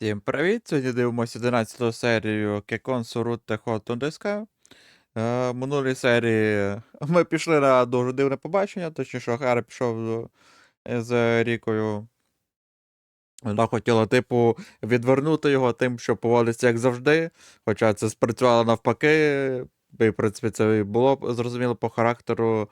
Всім привіт! Сьогодні дивимося 11 серію Кекон Сурутте Хотон Диска. Е, в минулій серії ми пішли на дуже дивне побачення, точніше, Охара пішов з Рікою. Вона хотіла, типу, відвернути його тим, що поводиться як завжди. Хоча це спрацювало навпаки. І, в принципі, це було зрозуміло по характеру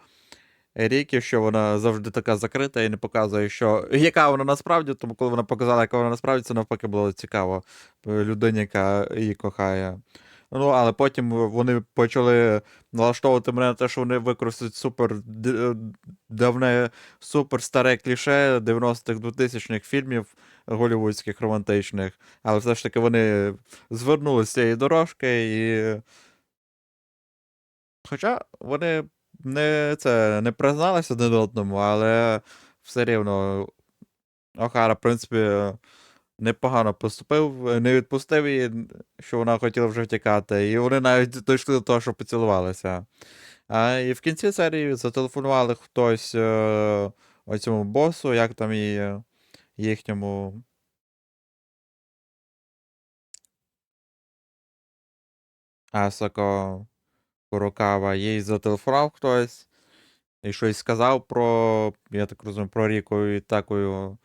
Рікі, що вона завжди така закрита і не показує, що яка вона насправді, тому коли вона показала, яка вона насправді, це навпаки було цікаво людині, яка її кохає. Ну, але потім вони почали налаштовувати мене на те, що вони використають супер давне, супер старе кліше 90-х 2000-х фільмів голівудських романтичних. Але все ж таки вони звернули з цієї дорожки і. Хоча вони не це не призналися один одному, але все рівно Охара, в принципі, непогано поступив, не відпустив її, що вона хотіла вже втікати. І вони навіть дійшли до того, що поцілувалися. А, І в кінці серії зателефонували хтось е, оцьому босу, як там і їхньому. Асако Курокава, їй зателефонував хтось і щось сказав про, я так розумію, про Ріку і такою.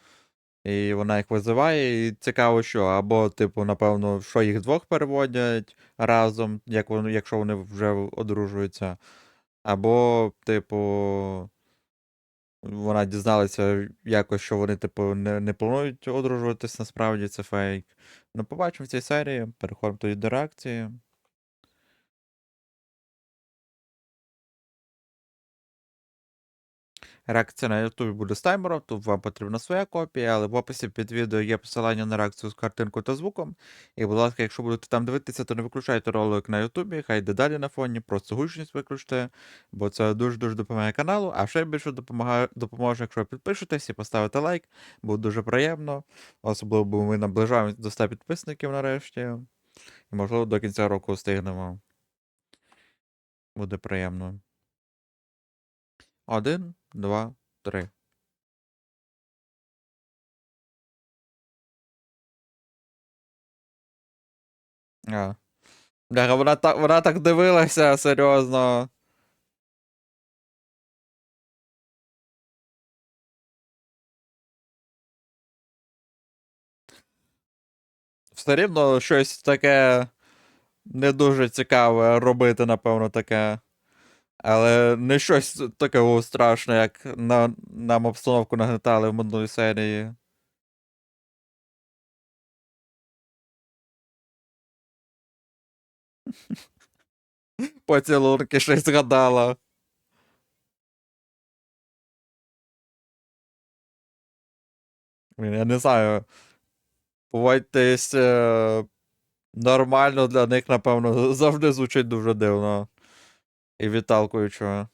І вона їх визиває, і цікаво, що. Або, типу, напевно, що їх двох переводять разом, як вони, якщо вони вже одружуються. Або, типу, вона дізналася якось, що вони, типу, не не планують одружуватись, насправді це фейк. Ну, побачимо в цій серії. Переходимо тоді до реакції. Реакція на YouTube буде з таймером, тут вам потрібна своя копія, але в описі під відео є посилання на реакцію з картинкою та звуком. І, будь ласка, якщо будете там дивитися, то не виключайте ролик на YouTube, хай йде далі на фоні, просто гучність виключте, бо це дуже-дуже допомагає каналу, а ще більше допомагає, допоможе, якщо підпишетесь і поставите лайк, буде дуже приємно. Особливо, бо ми наближаємось до 100 підписників нарешті. І, можливо, до кінця року встигнемо. Буде приємно. Один, два, три. А. Бляха, вона так, вона так дивилася, серйозно. Все рівно щось таке не дуже цікаве робити, напевно, таке. Але не щось такого страшне, як на, нам обстановку нагнетали в минулій серії. Поцілунки щось згадала. Я не знаю. Поводьтесь е, нормально для них, напевно, завжди звучить дуже дивно. І відталкуючого.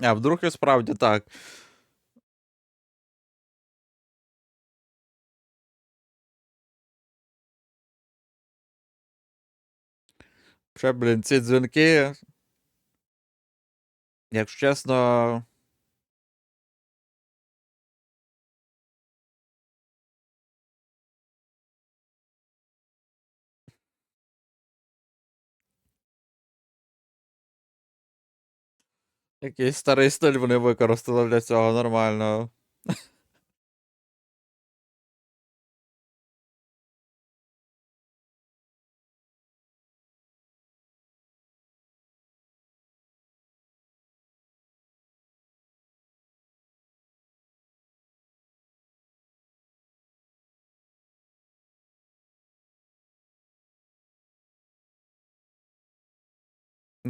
А вдруг і справді так. Ще, блін, ці дзвінки. Якщо чесно. Якийсь старий стиль вони використали для цього нормально.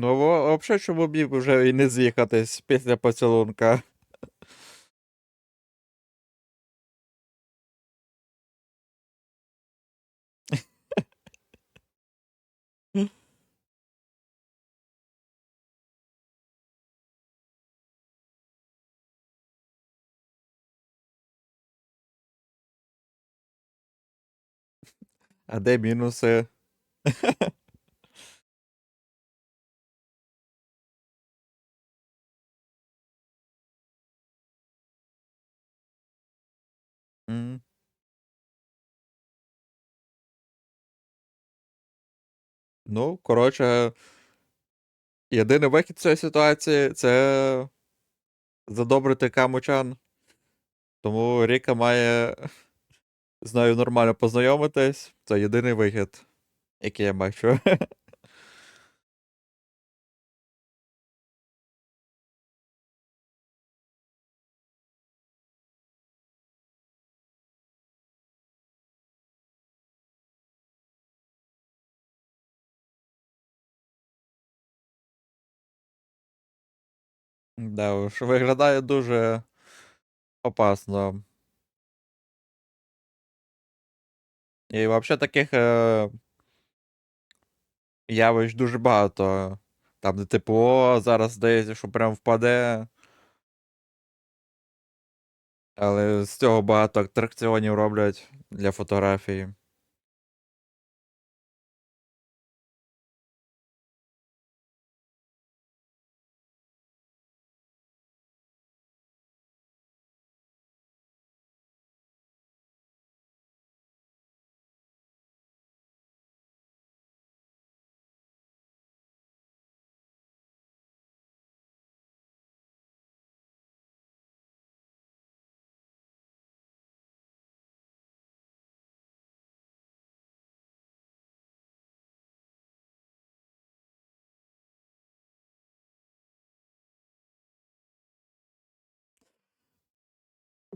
Ну, во- взагалі, чому їм вже і не з'їхатись після поцілунка. А де мінуси? М. Ну, коротше, єдиний вихід цієї ситуації це задобрити Камучан. Тому Ріка має з нею нормально познайомитись. Це єдиний вихід, який я бачу. Да уж, виглядає дуже опасно. І взагалі таких е... явищ дуже багато. Там, де типу, о, зараз здається, що прям впаде. Але з цього багато атракціонів роблять для фотографії.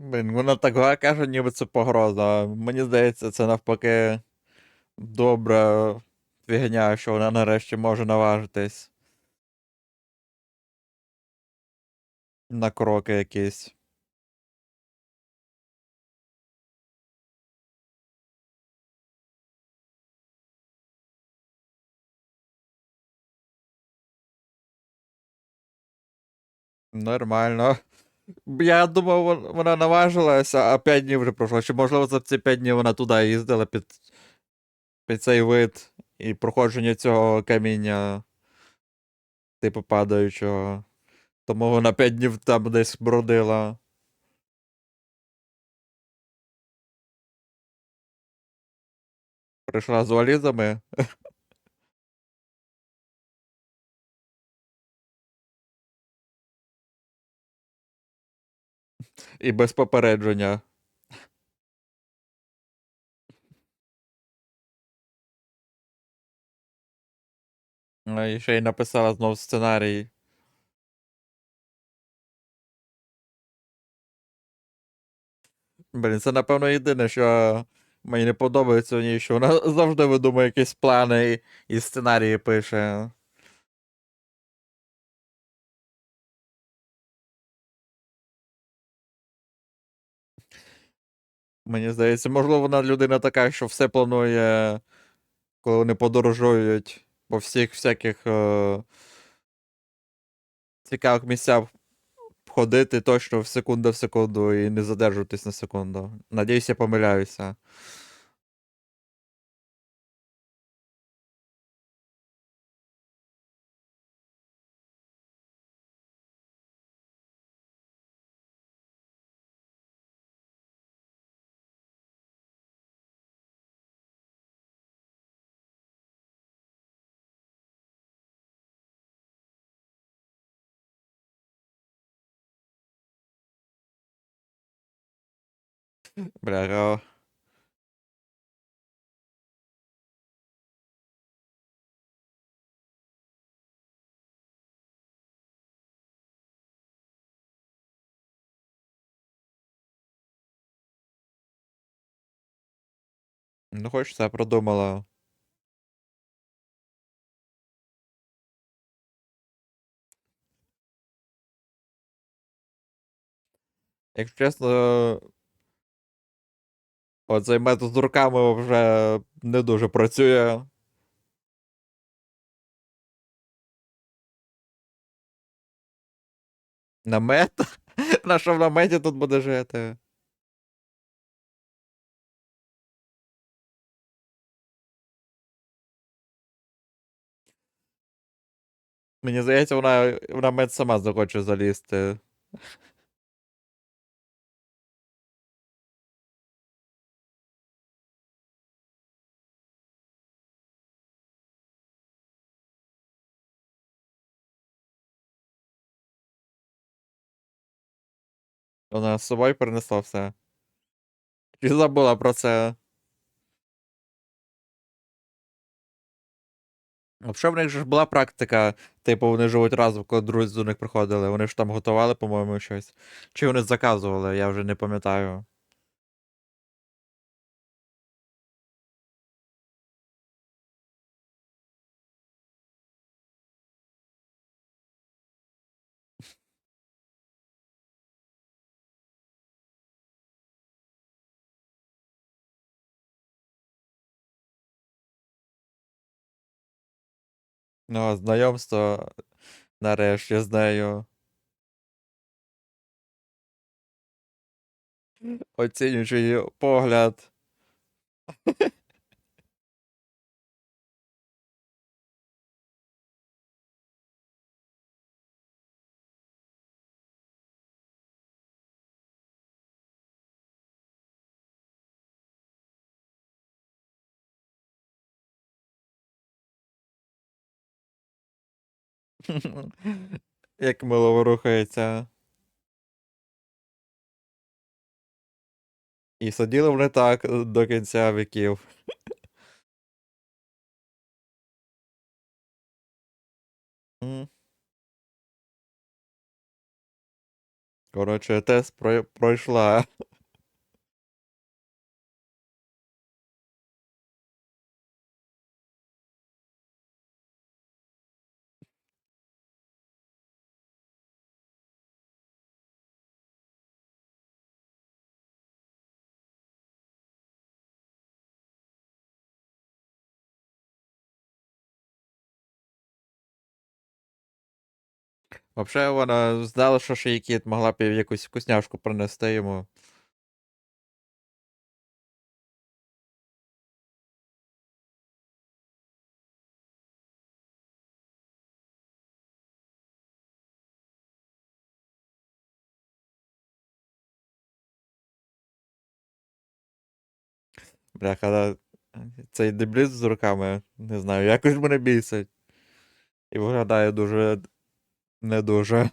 Блін, вона так каже, ніби це погроза. Мені здається, це навпаки добра фігня, що вона нарешті може наважитись. На кроки якісь. Нормально. Я думав, вон- вона наважилася, а 5 днів вже пройшло. Чи можливо за ці 5 днів вона туди їздила під, під цей вид і проходження цього каміння, типу падаючого. Тому вона 5 днів там десь бродила. Прийшла з валізами. І без попередження. Ну, І ще й написала знов сценарій. Блін, це напевно єдине, що мені не подобається в ній, що вона завжди видумує якісь плани і сценарії пише. Мені здається, можливо, вона людина така, що все планує, коли вони подорожують по всіх всяких е- цікавих місцях ходити точно в секунду в секунду і не задержуватись на секунду. Надіюсь, я помиляюся. Бляха. Ну, хоч це продумала. Якщо чесно, оцей метод з руками вже не дуже працює. Намет? На що в наметі тут буде жити? Мені здається, вона в намет сама захоче залізти. Вона з собою перенесла все. Чи забула про це? Взагалі, в них ж була практика, типу, вони живуть разом, коли друзі до них приходили. Вони ж там готували, по-моєму, щось. Чи вони заказували, я вже не пам'ятаю. Ну, а знайомство нарешті з нею. її погляд. Як мило рухається. І сиділи вони так до кінця віків. Коротше, тест пройшла. Взагалі, вона знала, що ще кіт могла б якусь вкусняшку принести йому. Бляха, цей дебріз з руками, не знаю, якось мене бісить. І виглядає дуже не дуже.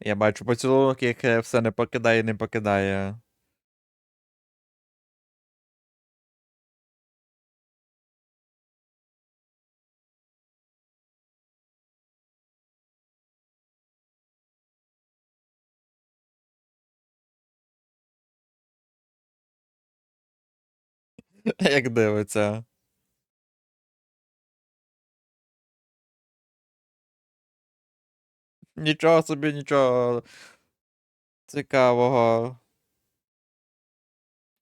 Я бачу поцілунок, яке все не покидає не покидає. Як дивиться. Нічого собі, нічого цікавого.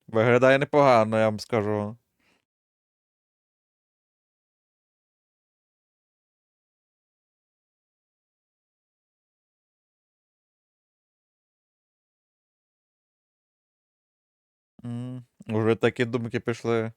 Виглядає непогано, я вам скажу. Уже такі думки пішли.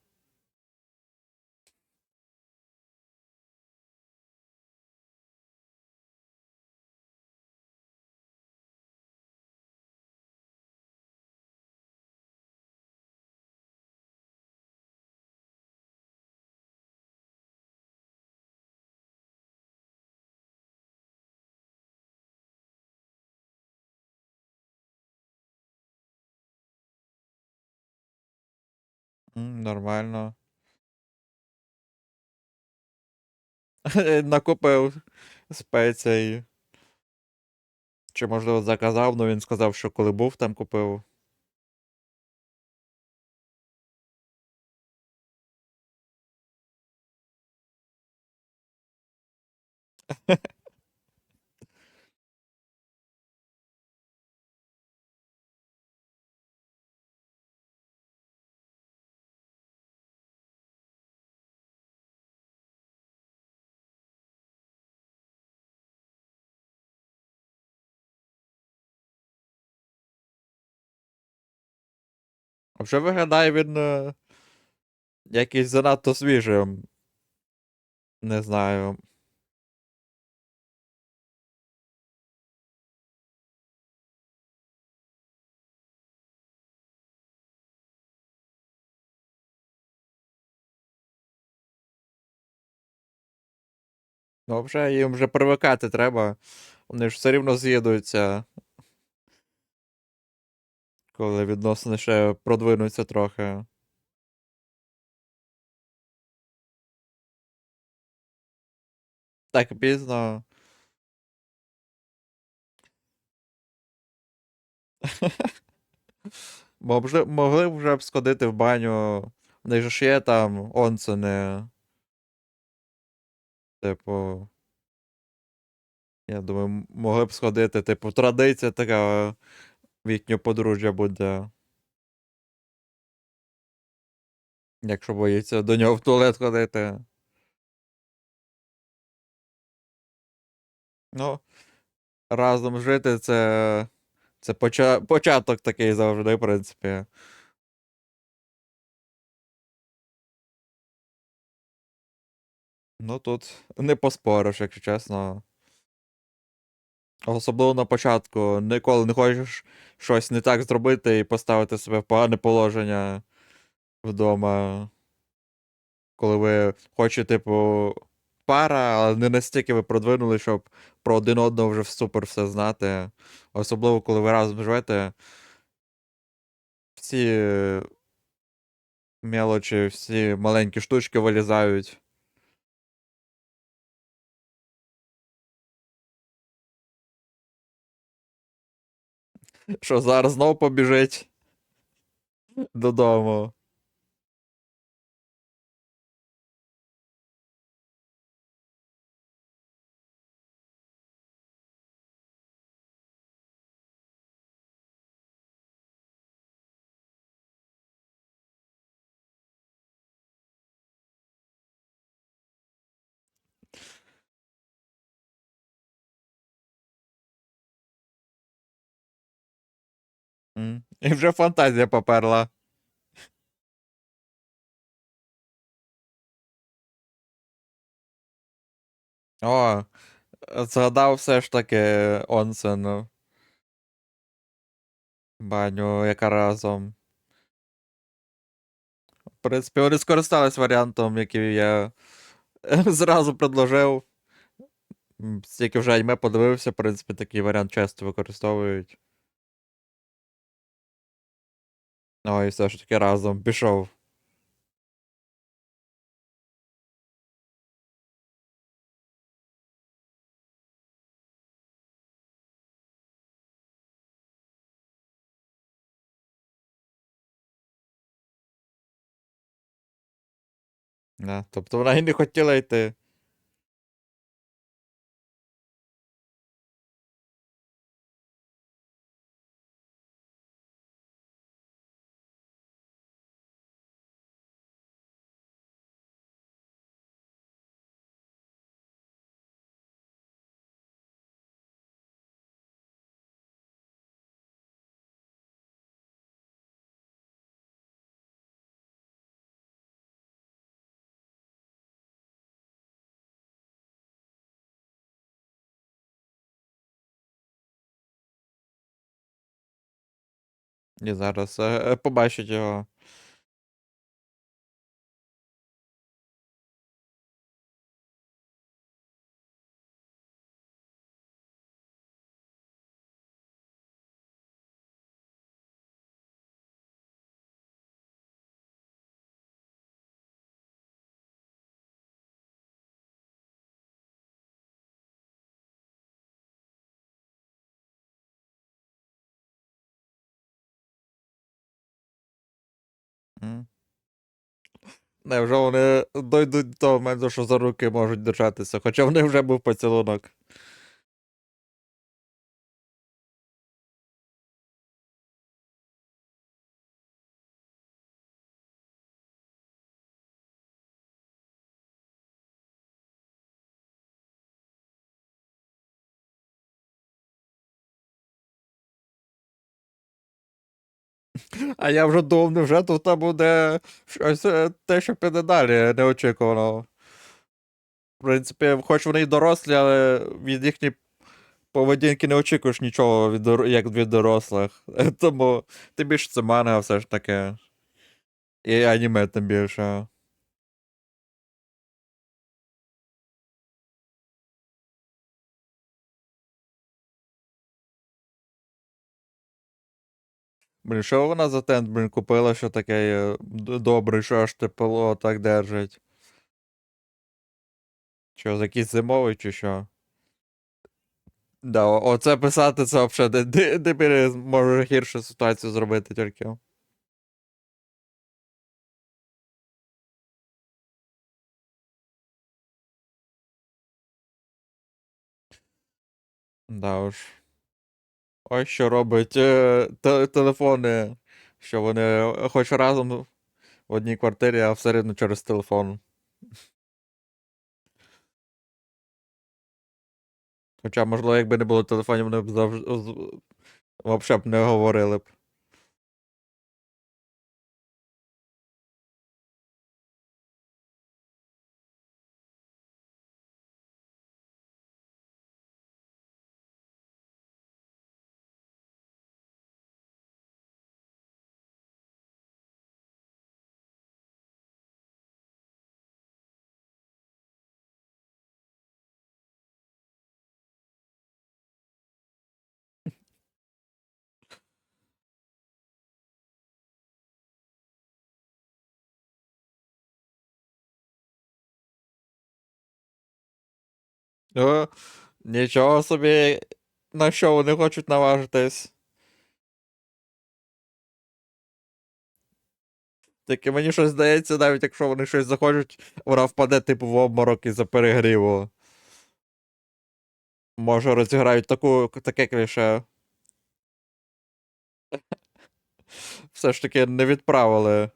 Нормально. Накупив спецій. Чи, можливо, заказав, ну він сказав, що коли був, там купив. Вже виглядає він е, якийсь занадто свіжим. Не знаю. Ну, вже їм вже привикати треба. Вони ж все рівно з'їдуються. Коли відносини ще продвинуться трохи. Так пізно. Могли, б вже б сходити в баню. В ж є там онцени. Типу. Я думаю, могли б сходити, типу, традиція така в їхнє подружжя буде. Якщо боїться до нього в туалет ходити. Ну, разом жити це. Це поча... початок такий завжди, в принципі. Ну тут не поспориш, якщо чесно. Особливо на початку. Ніколи не хочеш щось не так зробити і поставити себе в погане положення вдома. Коли ви хочете, типу, пара, але не настільки ви продвинули, щоб про один одного вже супер все знати. Особливо, коли ви разом живете. Всі мелочі, всі маленькі штучки вилізають. Що зараз знов побіжить додому. І вже фантазія поперла. О, згадав все ж таки онсен. Баню, яка разом. В принципі, вони скористались варіантом, який я зразу предложив. М, Стільки вже аніме подивився, в принципі, такий варіант часто використовують. Ой, все ж таки разом пішов. Да. Тобто вона і не хотіла йти. І зараз е, е, побачить його. М. Невже вони дойдуть до того моменту, що за руки можуть держатися, хоча в них вже був поцілунок. А я вже думав, невже тут буде щось е, те, що піде далі, неочікувано. В принципі, хоч вони й дорослі, але від їхньої поведінки не очікуєш нічого від, як від дорослих. Тому тим більше це манга все ж таке. І аніме тим більше. Блін, що вона за тент, блін, купила, що таке добре, що аж тепло так держить. Що, за якийсь зимовий чи що? Да, оце писати це взагалі, де, де, де бери, може гіршу ситуацію зробити тільки. Да уж. Ось що робить е, те- телефони, що вони е, хоч разом в одній квартирі, а все рівно через телефон. Хоча, можливо, якби не було телефонів, вони б завжди взагалі б не говорили б. О, нічого собі, на що вони хочуть наважитись. Тільки мені щось здається, навіть якщо вони щось захочуть, вона впаде типу в обморок із-за перегріву. Може розіграють таку, таке кліше. Все ж таки не відправили.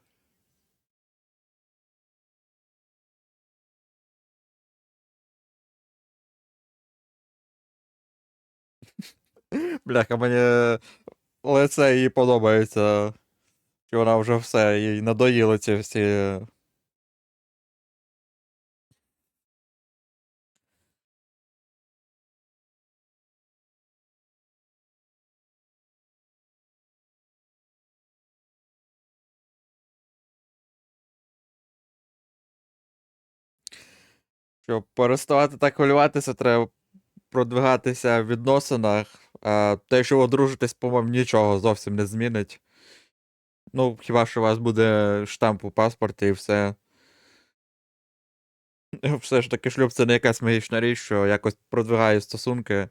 Бляха, мені лице їй подобається. Що вона вже все, їй надоїли ці всі. Щоб переставати так хвилюватися, треба продвигатися в відносинах. А те, що ви одружитесь, по-моєму, нічого зовсім не змінить. Ну, хіба що у вас буде штамп у паспорті і все. Все ж таки, шлюб це не якась магічна річ, що якось продвигає стосунки.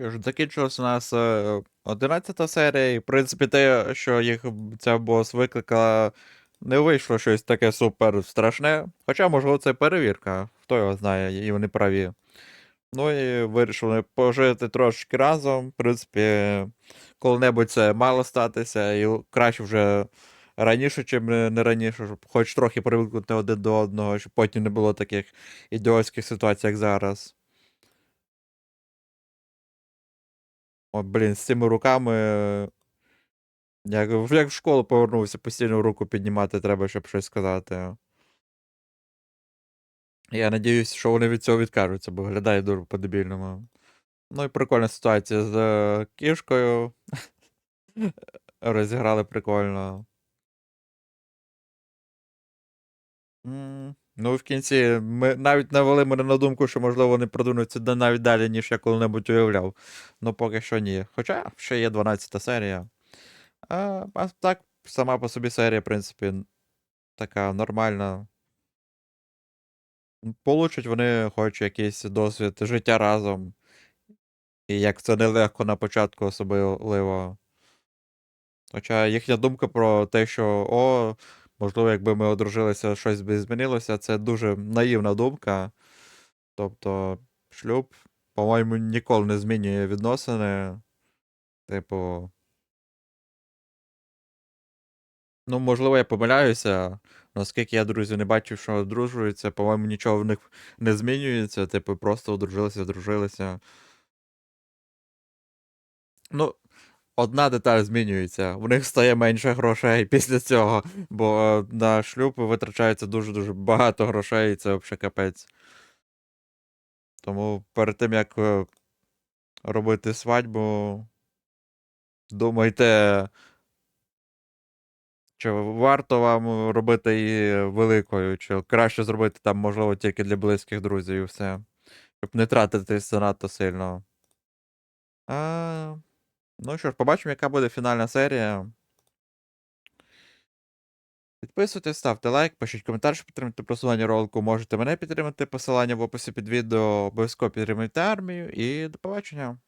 Що ж, закінчилась у нас е, 11 серія, і в принципі те, що їх ця бос викликала, не вийшло щось таке супер страшне. Хоча, можливо, це перевірка, хто його знає, і вони праві. Ну і вирішили пожити трошки разом. В принципі, коли-небудь це мало статися, і краще вже раніше, не не раніше, щоб хоч трохи привикнути один до одного, щоб потім не було таких ідіотських ситуацій, як зараз. От, блін, з цими руками. Як, в- як в школу повернувся, постійно руку піднімати треба, щоб щось сказати. Я надіюсь, що вони від цього відкажуться, бо виглядає дуже по-дебільному. Ну і прикольна ситуація з е, кішкою. Розіграли прикольно. Ну, в кінці ми навіть навели мене на думку, що, можливо, вони продвинуться навіть далі, ніж я коли-небудь уявляв. Ну, поки що ні. Хоча ще є 12 серія. А, а так, сама по собі серія, в принципі, така нормальна. Получать вони хоч якийсь досвід життя разом. І як це нелегко на початку особливо. Хоча їхня думка про те, що о, можливо, якби ми одружилися, щось би змінилося, це дуже наївна думка. Тобто, шлюб, по-моєму, ніколи не змінює відносини. Типу. Ну, можливо, я помиляюся. Наскільки я друзів не бачив, що одружуються, по-моєму, нічого в них не змінюється. Типу, просто одружилися, одружилися. Ну, одна деталь змінюється. У них стає менше грошей після цього, бо е, на шлюб витрачається дуже-дуже багато грошей, і це взагалі капець. Тому перед тим, як е, робити свадьбу, думайте, чи варто вам робити її великою, чи краще зробити там, можливо, тільки для близьких друзів і все. Щоб не тратитись занадто сильно. А, ну що ж, побачимо, яка буде фінальна серія. Підписуйтесь, ставте лайк, пишіть коментар, щоб підтримати просування ролику. Можете мене підтримати, посилання в описі під відео, обов'язково підтримуйте армію і до побачення.